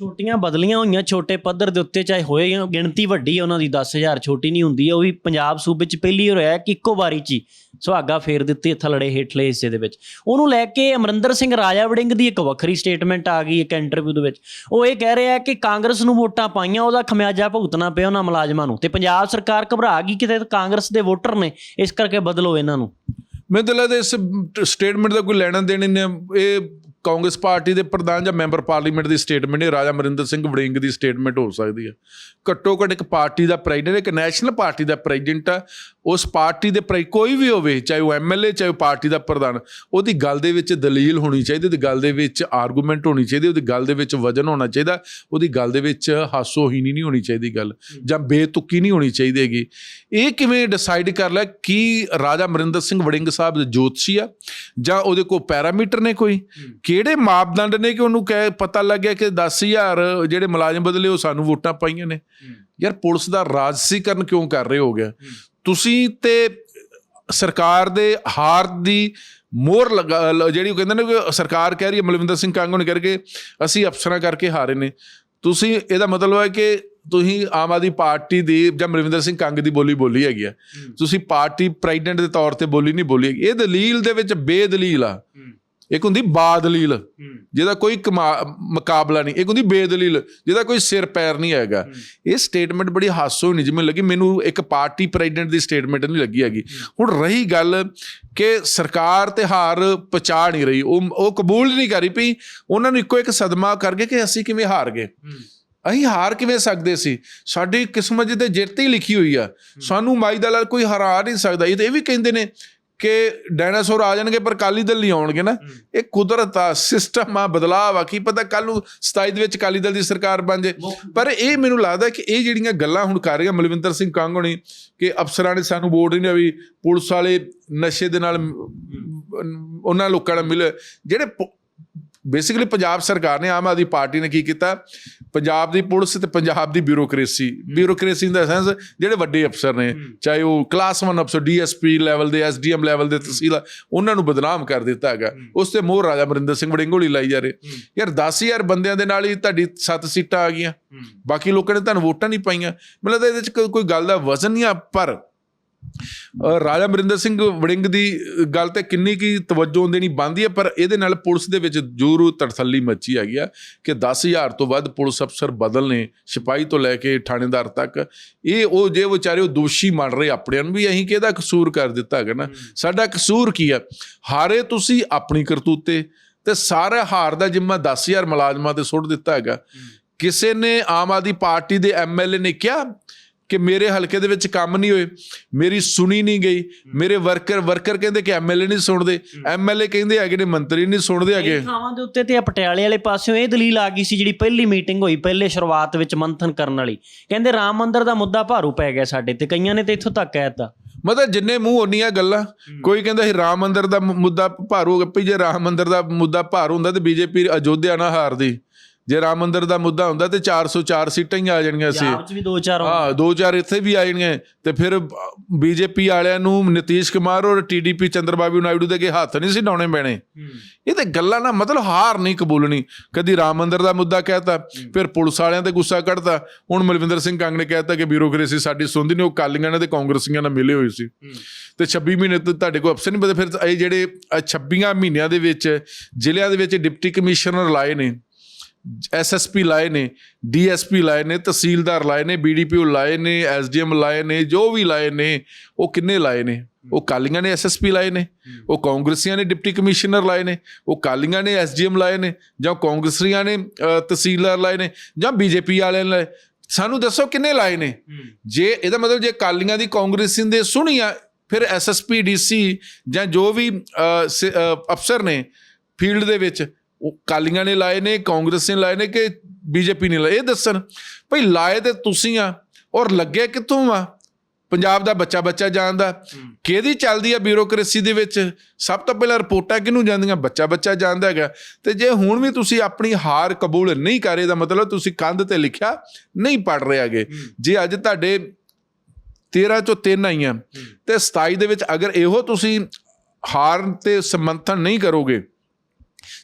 ਛੋਟੀਆਂ ਬਦਲੀਆਂ ਹੋਈਆਂ, ਛੋਟੇ ਪੱਧਰ ਦੇ ਉੱਤੇ ਚਾਹੇ ਹੋਏ ਗਿਣਤੀ ਵੱਡੀ ਹੈ ਉਹਨਾਂ ਦੀ 10000 ਛੋਟੀ ਨਹੀਂ ਹੁੰਦੀ, ਉਹ ਵੀ ਪੰਜਾਬ ਸੂਬੇ 'ਚ ਪਹਿਲੀ ਵਾਰ ਹੋਇਆ ਕਿ ਇੱਕੋ ਵਾਰੀ 'ਚ ਸੁਹਾਗਾ ਫੇਰ ਦਿੱਤੀ ਥਲੜੇ ਹੇਠਲੇ ਹਿੱਸੇ ਦੇ ਵਿੱਚ। ਉਹਨੂੰ ਲੈ ਕੇ ਅਮਰਿੰਦਰ ਸਿੰਘ ਰਾਜਾ ਵੜਿੰਗ ਦੀ ਇੱਕ ਵੱਖਰੀ ਸਟੇਟਮੈਂਟ ਆ ਗਈ ਇੱਕ ਇੰਟਰਵਿਊ ਦੇ ਵਿੱਚ। ਉਹ ਇਹ ਕਹਿ ਰਿਹਾ ਕਿ ਕਾਂਗਰਸ ਨੂੰ ਵੋਟਾਂ ਪਾਈਆਂ, ਉਹਦਾ ਖਮਿਆਜਾ ਭੁਗਤਣਾ ਪਿਆ ਉਹਨਾਂ ਮੁਲਾਜ਼ਮਾਂ ਨੂੰ ਤੇ ਪੰਜਾਬ ਸਰਕਾਰ ਘਬਰਾ ਗਈ ਕਿਤੇ ਕਾਂਗਰਸ ਦੇ ਵੋਟਰ ਨੇ, ਇਸ ਕਰਕੇ ਬਦਲੋ ਇਹਨਾਂ ਨੂੰ। ਮੈਨੂੰ ਲੱਗਦਾ ਇਸ ਸਟੇਟਮੈਂਟ ਦਾ ਕੋਈ ਲੈਣਾ ਦੇਣਾ ਇਹ ਕਾਂਗਰਸ ਪਾਰਟੀ ਦੇ ਪ੍ਰਧਾਨ ਜਾਂ ਮੈਂਬਰ ਪਾਰਲੀਮੈਂਟ ਦੀ ਸਟੇਟਮੈਂਟ ਹੈ ਰਾਜਾ ਮਰਿੰਦਰ ਸਿੰਘ ਵੜਿੰਗ ਦੀ ਸਟੇਟਮੈਂਟ ਹੋ ਸਕਦੀ ਹੈ। ਘੱਟੋ ਘੱਟ ਇੱਕ ਪਾਰਟੀ ਦਾ ਪ੍ਰੈਜ਼ੀਡੈਂਟ, ਇੱਕ ਨੈਸ਼ਨਲ ਪਾਰਟੀ ਦਾ ਪ੍ਰੈਜ਼ੀਡੈਂਟ ਆ ਉਸ ਪਾਰਟੀ ਦੇ ਪ੍ਰੇ ਕੋਈ ਵੀ ਹੋਵੇ ਚਾਹੇ ਉਹ ਐਮਐਲਏ ਚਾਹੇ ਉਹ ਪਾਰਟੀ ਦਾ ਪ੍ਰਧਾਨ ਉਹਦੀ ਗੱਲ ਦੇ ਵਿੱਚ ਦਲੀਲ ਹੋਣੀ ਚਾਹੀਦੀ ਉਹਦੀ ਗੱਲ ਦੇ ਵਿੱਚ ਆਰਗੂਮੈਂਟ ਹੋਣੀ ਚਾਹੀਦੀ ਉਹਦੀ ਗੱਲ ਦੇ ਵਿੱਚ ਵਜਨ ਹੋਣਾ ਚਾਹੀਦਾ ਉਹਦੀ ਗੱਲ ਦੇ ਵਿੱਚ ਹਾਸੋਹੀਣੀ ਨਹੀਂ ਹੋਣੀ ਚਾਹੀਦੀ ਗੱਲ ਜਾਂ ਬੇਤੁਕੀ ਨਹੀਂ ਹੋਣੀ ਚਾਹੀਦੀ ਹੈਗੀ। ਇਹ ਕਿਵੇਂ ਡਿਸਾਈਡ ਕਰ ਲਿਆ ਕਿ ਰਾਜਾ ਮਰਿੰਦਰ ਸਿੰਘ ਵੜਿੰਗ ਸਾਹਿਬ ਜੋਤਸ਼ੀ ਆ ਜਾਂ ਉਹਦੇ ਕੋਲ ਪੈਰਾਮੀਟਰ ਨੇ ਕੋਈ? ਕਿਹੜੇ ਮਾਪਦੰਡ ਨੇ ਕਿ ਉਹਨੂੰ ਕਹਿ ਪਤਾ ਲੱਗਿਆ ਕਿ 10000 ਜਿਹੜੇ ਮੁਲਾਜ਼ਮ ਬਦਲੇ ਉਹ ਸਾਨੂੰ ਵੋਟਾਂ ਪਾਈਆਂ ਨੇ? ਯਾਰ ਪੁਲਿਸ ਦਾ ਰਾਜਸੀਕਰਨ ਕਿਉਂ ਕਰ ਰਹੇ ਹੋ ਗਿਆ? ਤੁਸੀਂ ਤੇ ਸਰਕਾਰ ਦੇ ਹਾਰ ਦੀ ਲ- ਜਿਹੜੀ ਉਹ ਕਹਿੰਦੇ ਨੇ ਕਿ ਸਰਕਾਰ ਕਹਿ ਰਹੀ ਹੈ ਮਲਵਿੰਦਰ ਸਿੰਘ ਕਾਂਗੋ ਨੇ ਕਰਕੇ ਅਸੀਂ ਅਫਸਰਾਂ ਕਰਕੇ ਹਾਰੇ ਨੇ। ਤੁਸੀਂ ਇਹਦਾ ਮਤਲਬ ਹੈ ਕਿ ਤੁਸੀਂ ਆਮ ਆਦਮੀ ਪਾਰਟੀ ਦੀ ਜਾਂ ਮਲਵਿੰਦਰ ਸਿੰਘ ਕੰਗ ਦੀ ਬੋਲੀ ਬੋਲੀ ਹੈਗੀ ਆ। ਤੁਸੀਂ ਪਾਰਟੀ ਪ੍ਰੈਜ਼ੀਡੈਂਟ ਦੇ ਤੌਰ ਤੇ ਬੋਲੀ ਨਹੀਂ ਬੋਲੀ ਹੈਗੀ। ਇਹ ਦਲੀਲ ਦੇ ਵਿੱਚ ਬੇਦਲੀਲ ਆ। ਇੱਕ ਹੁੰਦੀ ਬਾਦਲੀਲ ਜਿਹਦਾ ਕੋਈ ਮੁਕਾਬਲਾ ਨਹੀਂ ਇੱਕ ਹੁੰਦੀ ਬੇਦਲੀਲ ਜਿਹਦਾ ਕੋਈ ਸਿਰ ਪੈਰ ਨਹੀਂ ਹੈਗਾ। ਇਹ ਸਟੇਟਮੈਂਟ ਬੜੀ ਹਾਸੋ ਨਹੀਂ ਜਿਵੇਂ ਲੱਗੀ ਮੈਨੂੰ ਇੱਕ ਪਾਰਟੀ ਪ੍ਰੈਜ਼ੀਡੈਂਟ ਦੀ ਸਟੇਟਮੈਂਟ ਨਹੀਂ ਲੱਗੀ ਹੈਗੀ। ਹੁਣ ਰਹੀ ਗੱਲ ਕਿ ਸਰਕਾਰ ਤੇ ਹਾਰ ਪਚਾ ਨਹੀਂ ਰਹੀ ਉਹ ਉਹ ਕਬੂਲ ਨਹੀਂ ਕਰੀ ਪਈ ਉਹਨਾਂ ਨੂੰ ਇੱਕੋ ਇੱਕ ਸਦਮਾ ਕਰ ਗਏ ਕਿ ਅਸੀਂ ਕਿਵੇਂ ਹਾਰ ਗਏ ਅਸੀਂ ਹਾਰ ਕਿਵੇਂ ਸਕਦੇ ਸੀ? ਸਾਡੀ ਕਿਸਮਤ ਤੇ ਜਿੱਤ ਹੀ ਲਿਖੀ ਹੋਈ ਆ। ਸਾਨੂੰ ਮਾਈ ਦਾ ਲਾਲ ਕੋਈ ਹਰਾ ਨਹੀਂ ਸਕਦਾ ਇਹ ਤਾਂ ਇਹ ਵੀ ਕਹਿੰਦੇ ਨੇ ਕਿ ਡਾਇਨਾਸੌਰ ਆ ਜਾਣਗੇ ਪਰ ਕਾਲੀ ਦਲ ਨਹੀਂ ਆਉਣਗੇ ਨਾ। ਇਹ ਕੁਦਰਤ ਆ ਸਿਸਟਮ ਆ ਬਦਲਾਅ ਆ। ਕੀ ਪਤਾ ਕੱਲ ਨੂੰ 27 ਦੇ ਵਿੱਚ ਕਾਲੀ ਦਲ ਦੀ ਸਰਕਾਰ ਬਣ ਜੇ। ਪਰ ਇਹ ਮੈਨੂੰ ਲੱਗਦਾ ਕਿ ਇਹ ਜਿਹੜੀਆਂ ਗੱਲਾਂ ਹੁਣ ਕਰ ਰਹੀਆਂ ਮਲਵਿੰਦਰ ਸਿੰਘ ਕੰਗ ਹੋਣੀ ਕਿ ਅਫਸਰਾਂ ਨੇ ਸਾਨੂੰ ਵੋਟ ਨਹੀਂ ਆਵੀ ਪੁਲਿਸ ਵਾਲੇ ਨਸ਼ੇ ਦੇ ਨਾਲ ਉਹਨਾਂ ਲੋਕਾਂ ਨਾਲ ਮਿਲੇ ਜਿਹੜੇ ਬੇਸਿਕਲੀ ਪੰਜਾਬ ਸਰਕਾਰ ਨੇ ਆਮ ਆਦਮੀ ਪਾਰਟੀ ਨੇ ਕੀ ਕੀਤਾ ਪੰਜਾਬ ਦੀ ਪੁਲਿਸ ਤੇ ਪੰਜਾਬ ਦੀ ਬਿਊਰੋਕ੍ਰੇਸੀ ਬਿਊਰੋਕ੍ਰੇਸੀ ਦਾ ਸੈਂਸ ਜਿਹੜੇ ਵੱਡੇ ਅਫਸਰ ਨੇ ਚਾਹੇ ਉਹ ਕਲਾਸ 1 ਅਫਸਰ ਡੀਐਸਪੀ ਲੈਵਲ ਦੇ ਐਸਡੀਐਮ ਲੈਵਲ ਦੇ ਤਹਿਸੀਲ ਉਹਨਾਂ ਨੂੰ ਬਦਨਾਮ ਕਰ ਦਿੱਤਾ ਹੈਗਾ। ਉਸ ਤੇ ਮੋਹਰ ਰਾਜਾ ਮਰਿੰਦਰ ਸਿੰਘ ਵੜਿੰਗੋਲੀ ਲਾਈ ਜਾ ਰਹੇ। ਯਾਰ 10000 ਬੰਦਿਆਂ ਦੇ ਨਾਲ ਹੀ ਤੁਹਾਡੀ 7 ਸੀਟਾਂ ਆ ਗਈਆਂ। ਬਾਕੀ ਲੋਕਾਂ ਨੇ ਤੁਹਾਨੂੰ ਵੋਟਾਂ ਨਹੀਂ ਪਾਈਆਂ। ਮੈਨੂੰ ਲੱਗਦਾ ਇਹਦੇ ਵਿੱਚ ਕੋਈ- ਗੱਲ ਦਾ ਵਜ਼ਨ ਨਹੀਂ ਆ ਪਰ ਰਾਜਾ ਮਰਿੰਦਰ ਸਿੰਘ ਵੜਿੰਗ ਦੀ ਗੱਲ ਤੇ ਕਿੰਨੀ ਕੀ ਤਵੱਜੋ ਦੇਣੀ ਬੰਦੀ ਹੈ ਪਰ ਇਹਦੇ ਨਾਲ ਪੁਲਿਸ ਦੇ ਵਿੱਚ ਜ਼ਰੂਰ ਤੜਸੱਲੀ ਮੱਚੀ ਹੈਗੀ ਆ ਕਿ 10000 ਤੋਂ ਵੱਧ ਪੁਲਿਸ ਅਫਸਰ ਬਦਲ ਨੇ ਸਿਪਾਹੀ ਤੋਂ ਲੈ ਕੇ ਥਾਣੇਦਾਰ ਤੱਕ। ਇਹ ਉਹ ਜੇ ਵਿਚਾਰੇ ਉਹ ਦੋਸ਼ੀ ਮੰਨ ਰਹੇ ਆਪਣਿਆਂ ਨੂੰ ਵੀ ਅਸੀਂ ਕਿਹਦਾ ਕਸੂਰ ਕਰ ਦਿੱਤਾ ਹੈਗਾ ਨਾ? ਸਾਡਾ ਕਸੂਰ ਕੀ ਆ? ਹਾਰੇ ਤੁਸੀਂ ਆਪਣੀ ਕਰਤੂਤੇ ਤੇ ਸਾਰਾ ਹਾਰ ਦਾ ਜਿੰਮਾ 10000 ਮੁਲਾਜ਼ਮਾਂ ਤੇ ਸੁੱਟ ਦਿੱਤਾ ਹੈਗਾ। ਕਿਸੇ ਨੇ ਆਮ ਆਦਮੀ ਪਾਰਟੀ ਦੇ ਐਮਐਲਏ ਨੇ ਕਿਹਾ ਕਿ ਮੇਰੇ ਹਲਕੇ ਦੇ ਵਿੱਚ ਕੰਮ ਨਹੀਂ ਹੋਏ ਮੇਰੀ ਸੁਣੀ ਨਹੀਂ ਗਈ ਮੇਰੇ ਵਰਕਰ ਵਰਕਰ ਕਹਿੰਦੇ ਕਿ ਐਮਐਲਏ ਨਹੀਂ ਸੁਣਦੇ ਐਮਐਲਏ ਕਹਿੰਦੇ ਹੈਗੇ ਨੇ ਮੰਤਰੀ ਨਹੀਂ ਸੁਣਦੇ ਹੈਗੇ। ਥਾਵਾਂ ਦੇ ਉੱਤੇ ਤੇ ਆ ਪਟਿਆਲੇ ਵਾਲੇ ਪਾਸਿਓਂ ਇਹ ਦਲੀਲ ਆ ਗਈ ਸੀ ਜਿਹੜੀ ਪਹਿਲੀ ਮੀਟਿੰਗ ਹੋਈ ਪਹਿਲੇ ਸ਼ੁਰੂਆਤ ਵਿੱਚ ਮੰਥਨ ਕਰਨ ਵਾਲੀ। ਕਹਿੰਦੇ ਰਾਮ ਮੰਦਿਰ ਦਾ ਮੁੱਦਾ ਭਾਰੂ ਪੈ ਗਿਆ ਸਾਡੇ ਤੇ ਕਈਆਂ ਨੇ ਤੇ ਇੱਥੋਂ ਤੱਕ ਕਹਿਤਾ ਮਤਲਬ ਜਿੰਨੇ ਮੂੰਹ ਉਨੀਆਂ ਗੱਲਾਂ ਕੋਈ ਕਹਿੰਦਾ ਸੀ ਰਾਮ ਮੰਦਿਰ ਦਾ ਮੁੱਦਾ ਭਾਰੂ ਹੋ ਗਿਆ ਭਈ ਜੇ ਰਾਮ ਮੰਦਿਰ ਦਾ ਮੁੱਦਾ ਭਾਰੂ ਹੁੰਦਾ ਤੇ ਬੀਜੇਪੀ ਅਯੋਧਿਆ ਨਾ ਹਾਰਦੀ। ਜੇ ਰਾਮ ਮੰਦਿਰ ਦਾ ਮੁੱਦਾ ਹੁੰਦਾ ਤੇ 404 ਸੀਟਾਂ ਹੀ ਆ ਜਾਣਗੀਆਂ ਸੀ। ਪੰਜਾਬ 'ਚ ਵੀ ਦੋ ਚਾਰ ਹਾਂ ਦੋ ਚਾਰ ਇੱਥੇ ਵੀ ਆ ਜਾਣਗੇ। ਤੇ ਫਿਰ ਬੀਜੇਪੀ ਵਾਲਿਆਂ ਨੂੰ ਨਿਤੀਸ਼ ਕੁਮਾਰ ਔਰ ਟੀਡੀਪੀ ਚੰਦਰਬਾਬੂ ਨਾਇਡੂ ਦੇ ਅੱਗੇ ਹੱਥ ਨਹੀਂ ਸੀ ਡਾਉਣੇ ਪੈਣੇ। ਇਹ ਤੇ ਗੱਲਾਂ ਨਾ ਮਤਲਬ ਹਾਰ ਨਹੀਂ ਕਬੂਲਣੀ। ਕਦੀ ਰਾਮ ਮੰਦਿਰ ਦਾ ਮੁੱਦਾ ਕਹਿਤਾ ਫਿਰ ਪੁਲਿਸ ਵਾਲਿਆਂ ਤੇ ਗੁੱਸਾ ਕੱਢਤਾ। ਹੁਣ ਮਲਵਿੰਦਰ ਸਿੰਘ ਕੰਗ ਨੇ ਕਹਿਤਾ ਕਿ ਬਿਊਰੋਕ੍ਰੇਸੀ ਸਾਡੀ ਸੁਣਦੀ ਨਹੀਂ ਉਹ ਕਾਲੀਆਂ ਨਾਲ ਤੇ ਕਾਂਗਰਸੀਆਂ ਨਾਲ ਮਿਲੇ ਹੋਏ ਸੀ। ਤੇ 26 ਮਹੀਨੇ ਤੋਂ ਤੁਹਾਡੇ ਕੋਲ ਅਫਸਰ ਨਹੀਂ ਬਦੇ ਫਿਰ ਇਹ ਜਿਹੜੇ ਆਹ 26 ਮਹੀਨਿਆਂ ਦੇ ਵਿੱਚ ਜ਼ਿਲ੍ਹਿਆਂ ਦੇ ਵਿੱਚ ਡਿਪਟੀ ਕਮਿਸ਼ਨਰ ਲਾਏ ਨੇ। ਐਸਐਸਪੀ ਲਾਏ ਨੇ ਡੀਐਸਪੀ ਲਾਏ ਨੇ ਤਹਿਸੀਲਦਾਰ ਲਾਏ ਨੇ ਬੀਡੀਪੀਓ ਲਾਏ ਨੇ ਐਸਡੀਐਮ ਲਾਏ ਨੇ ਜੋ ਵੀ ਲਾਏ ਨੇ ਉਹ ਕਿੰਨੇ ਲਾਏ ਨੇ ਉਹ ਕਾਲੀਆਂ ਨੇ ਐਸਐਸਪੀ ਲਾਏ ਨੇ ਉਹ ਕਾਂਗਰਸੀਆਂ ਨੇ ਡਿਪਟੀ ਕਮਿਸ਼ਨਰ ਲਾਏ ਨੇ ਉਹ ਕਾਲੀਆਂ ਨੇ ਐਸਡੀਐਮ ਲਾਏ ਨੇ ਜਾਂ ਕਾਂਗਰਸੀਆਂ ਨੇ ਤਹਿਸੀਲਦਾਰ ਲਾਏ ਨੇ ਜਾਂ ਬੀਜੇਪੀ ਵਾਲਿਆਂ ਨੇ ਲਾਏ ਸਾਨੂੰ ਦੱਸੋ ਕਿੰਨੇ ਲਾਏ ਨੇ ਜੇ ਇਹਦਾ ਮਤਲਬ ਜੇ ਕਾਲੀਆਂ ਦੀ ਕਾਂਗਰਸੀ ਦੇ ਸੁਣੀਆਂ ਫਿਰ ਐਸਐਸਪੀ ਡੀਸੀ ਜਾਂ ਜੋ ਵੀ ਅਫਸਰ ਨੇ ਫੀਲਡ ਦੇ ਵਿੱਚ ਉਹ ਕਾਲੀਆਂ ਨੇ ਲਾਏ ਨੇ ਕਾਂਗਰਸ ਨੇ ਲਾਏ ਨੇ ਕਿ ਬੀਜੇਪੀ ਨੇ ਲਾਏ? ਇਹ ਦੱਸਣ ਭਈ ਲਾਏ ਤੇ ਤੁਸੀਂ ਆ ਔਰ ਲੱਗੇ ਕਿੱਥੋਂ ਆ? ਪੰਜਾਬ ਦਾ ਬੱਚਾ ਬੱਚਾ ਜਾਣਦਾ ਕਿਹਦੀ ਚੱਲਦੀ ਆ ਬਿਊਰੋਕ੍ਰੇਸੀ ਦੇ ਵਿੱਚ? ਸਭ ਤੋਂ ਪਹਿਲਾਂ ਰਿਪੋਰਟਾਂ ਕਿਹਨੂੰ ਜਾਂਦੀਆਂ? ਬੱਚਾ ਬੱਚਾ ਜਾਣਦਾ ਹੈਗਾ। ਤੇ ਜੇ ਹੁਣ ਵੀ ਤੁਸੀਂ ਆਪਣੀ ਹਾਰ ਕਬੂਲ ਨਹੀਂ ਕਰ ਰਹੇ ਦਾ ਮਤਲਬ ਤੁਸੀਂ ਕੰਧ ਤੇ ਲਿਖਿਆ ਨਹੀਂ ਪੜ ਰਹੇ ਹੈਗੇ। ਜੇ ਅੱਜ ਤੁਹਾਡੇ 13 ਚੋਂ 3 ਆਈਆਂ ਤੇ 27 ਦੇ ਵਿੱਚ ਅਗਰ ਇਹੋ ਤੁਸੀਂ ਹਾਰ ਤੇ ਸਮੰਥਨ ਨਹੀਂ ਕਰੋਗੇ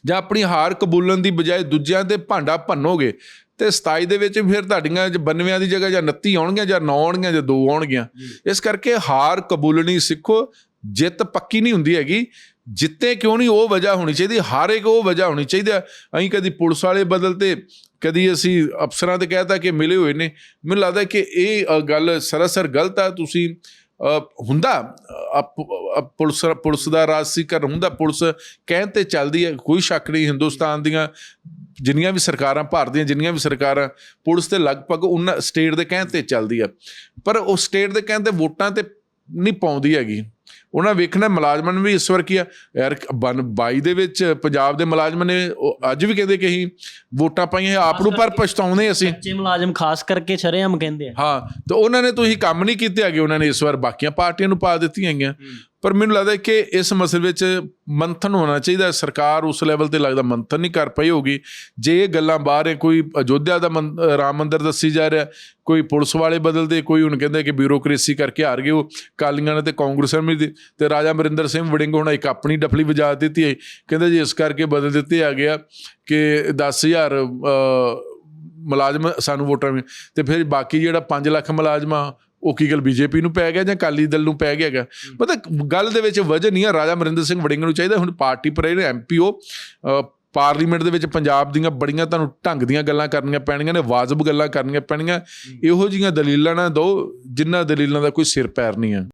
ਜਾਂ ਆਪਣੀ ਹਾਰ ਕਬੂਲਣ ਦੀ ਬਜਾਏ ਦੂਜਿਆਂ ਤੇ ਭਾਂਡਾ ਭੰਨੋਗੇ ਤੇ 27 ਦੇ ਵਿੱਚ ਫਿਰ ਤੁਹਾਡੀਆਂ ਜੇ 92 ਦੀ ਜਗ੍ਹਾ ਜਾਂ 29 ਆਉਣਗੀਆਂ ਜਾਂ 9 ਆਉਣਗੀਆਂ ਜਾਂ 2 ਆਉਣਗੀਆਂ। ਇਸ ਕਰਕੇ ਹਾਰ ਕਬੂਲਣੀ ਸਿੱਖੋ ਜਿੱਤ ਪੱਕੀ ਨਹੀਂ ਹੁੰਦੀ ਹੈਗੀ। ਜਿੱਤੇ ਕਿਉਂ ਨਹੀਂ ਉਹ ਵਜ੍ਹਾ ਹੋਣੀ ਚਾਹੀਦੀ ਹਰ ਇੱਕ ਉਹ ਵਜ੍ਹਾ ਹੋਣੀ ਚਾਹੀਦੀ ਹੈ। ਅਸੀਂ ਕਦੀ ਪੁਲਿਸ ਵਾਲੇ ਬਦਲਤੇ ਕਦੀ ਅਸੀਂ ਅਫਸਰਾਂ ਤੇ ਕਹਿਤਾ ਕਿ ਮਿਲੇ ਹੋਏ ਨੇ। ਮੈਨੂੰ ਲੱਗਦਾ ਕਿ ਇਹ ਗੱਲ ਸਰਾਸਰ ਗਲਤ ਆ ਤੁਸੀਂ ਹੁੰਦਾ ਪੁਲਿਸ ਪੁਲਿਸ ਦਾ ਰਾਜਸੀਕਰਨ ਹੁੰਦਾ, ਪੁਲਿਸ ਕਹਿਣ ਤੇ ਚੱਲਦੀ ਹੈ, ਕੋਈ ਸ਼ੱਕ ਨਹੀਂ ਹਿੰਦੁਸਤਾਨ ਦੀਆਂ ਜਿੰਨੀਆਂ ਵੀ ਸਰਕਾਰਾਂ, ਭਾਰਤ ਦੀਆਂ ਜਿੰਨੀਆਂ ਵੀ ਸਰਕਾਰਾਂ, ਪੁਲਿਸ ਤੇ ਲਗਭਗ ਉਹਨਾਂ ਸਟੇਟ ਦੇ ਕਹਿਣ ਤੇ ਚੱਲਦੀ ਆ ਪਰ ਉਹ ਸਟੇਟ ਦੇ ਕਹਿਣ ਤੇ ਵੋਟਾਂ ਤੇ ਨਹੀਂ ਪਾਉਂਦੀ ਹੈਗੀ। ਉਹਨਾਂ ਵੇਖਣਾ ਮੁਲਾਜ਼ਮਾਂ ਨੂੰ ਵੀ ਇਸ ਵਾਰ ਕੀ ਆ? ਯਾਰ 22 ਦੇ ਵਿੱਚ ਪੰਜਾਬ ਦੇ ਮੁਲਾਜ਼ਮਾਂ ਨੇ ਅੱਜ ਵੀ ਕਹਿੰਦੇ ਕਿ ਅਸੀਂ ਵੋਟਾਂ ਪਾਈਆਂ ਆਪ ਨੂੰ ਪਰ ਪਛਤਾਉਂਦੇ ਅਸੀਂ। ਕੱਚੇ ਮੁਲਾਜ਼ਮ ਖਾਸ ਕਰਕੇ ਸ਼ਰੇਆਮ ਕਹਿੰਦੇ ਆ। ਹਾਂ ਤੇ ਉਹਨਾਂ ਨੇ ਤੁਸੀਂ ਕੰਮ ਨਹੀਂ ਕੀਤੇ ਹੈਗੇ ਉਹਨਾਂ ਨੇ ਇਸ ਵਾਰ ਬਾਕੀਆਂ ਪਾਰਟੀਆਂ ਨੂੰ ਪਾ ਦਿੱਤੀਆਂ ਹੈਗੀਆਂ। ਪਰ ਮੈਨੂੰ ਲੱਗਦਾ ਕਿ ਇਸ ਮਸਲੇ ਵਿੱਚ ਮੰਥਨ ਹੋਣਾ ਚਾਹੀਦਾ ਸਰਕਾਰ ਉਸ ਲੈਵਲ ਤੇ ਲੱਗਦਾ ਮੰਥਨ ਨਹੀਂ ਕਰ ਪਈ ਹੋਗੀ ਜੇ ਇਹ ਗੱਲਾਂ ਬਾਹਰ ਹੈ ਕੋਈ ਅਯੋਧਿਆ ਦਾ ਰਾਮ ਮੰਦਿਰ ਦੱਸੀ ਜਾ ਰਿਹਾ ਕੋਈ ਪੁਲਿਸ ਵਾਲੇ ਬਦਲਦੇ ਕੋਈ ਹੁਣ ਕਹਿੰਦੇ ਕਿ ਬਿਊਰੋਕ੍ਰੇਸੀ ਕਰਕੇ ਹਾਰ ਗਏ ਉਹ ਕਾਲੀਆਂ ਨੇ ਤੇ ਕਾਂਗਰਸ ਨੇ ਵੀ ਤੇ ਰਾਜਾ ਅਮਰਿੰਦਰ ਸਿੰਘ ਵੜਿੰਗ ਹੁਣ ਇੱਕ ਆਪਣੀ ਡਫਲੀ ਵਜਾ ਦਿੱਤੀ ਹੈ। ਕਹਿੰਦੇ ਜੀ ਇਸ ਕਰਕੇ ਬਦਲ ਦਿੱਤੇ ਆ ਗਿਆ ਕਿ 10000 ਅ, ਮੁਲਾਜ਼ਮ ਸਾਨੂੰ ਵੋਟਾਂ ਵਿੱਚ ਤੇ ਫਿਰ ਬਾਕੀ ਜਿਹੜਾ 5 ਲੱਖ ਮੁਲਾਜ਼ਮਾਂ ਉਹ ਕੀ ਗੱਲ ਬੀਜੇਪੀ ਨੂੰ ਪੈ ਗਿਆ ਜਾਂ ਅਕਾਲੀ ਦਲ ਨੂੰ ਪੈ ਗਿਆ ਹੈਗਾ? ਪਤਾ ਗੱਲ ਦੇ ਵਿੱਚ ਵਜ੍ਹਾ ਨਹੀਂ ਹੈ ਰਾਜਾ ਅਮਰਿੰਦਰ ਸਿੰਘ ਵੜਿੰਗ ਨੂੰ ਚਾਹੀਦਾ ਹੁਣ ਪਾਰਟੀ ਪਰ ਇਹਨੇ ਐਮਪੀਓ ਪਾਰਲੀਮੈਂਟ ਦੇ ਵਿੱਚ ਪੰਜਾਬ ਦੀਆਂ ਬੜੀਆਂ ਤੁਹਾਨੂੰ ਢੰਗ ਦੀਆਂ ਗੱਲਾਂ ਕਰਨੀਆਂ ਪੈਣੀਆਂ ਨੇ ਵਾਜਬ ਗੱਲਾਂ ਕਰਨੀਆਂ ਪੈਣੀਆਂ ਇਹੋ ਜੀਆਂ ਦਲੀਲਾਂ ਨਾ ਦਿਓ ਜਿਨ੍ਹਾਂ ਦਲੀਲਾਂ ਦਾ ਕੋਈ ਸਿਰ ਪੈਰ ਨਹੀਂ ਹੈ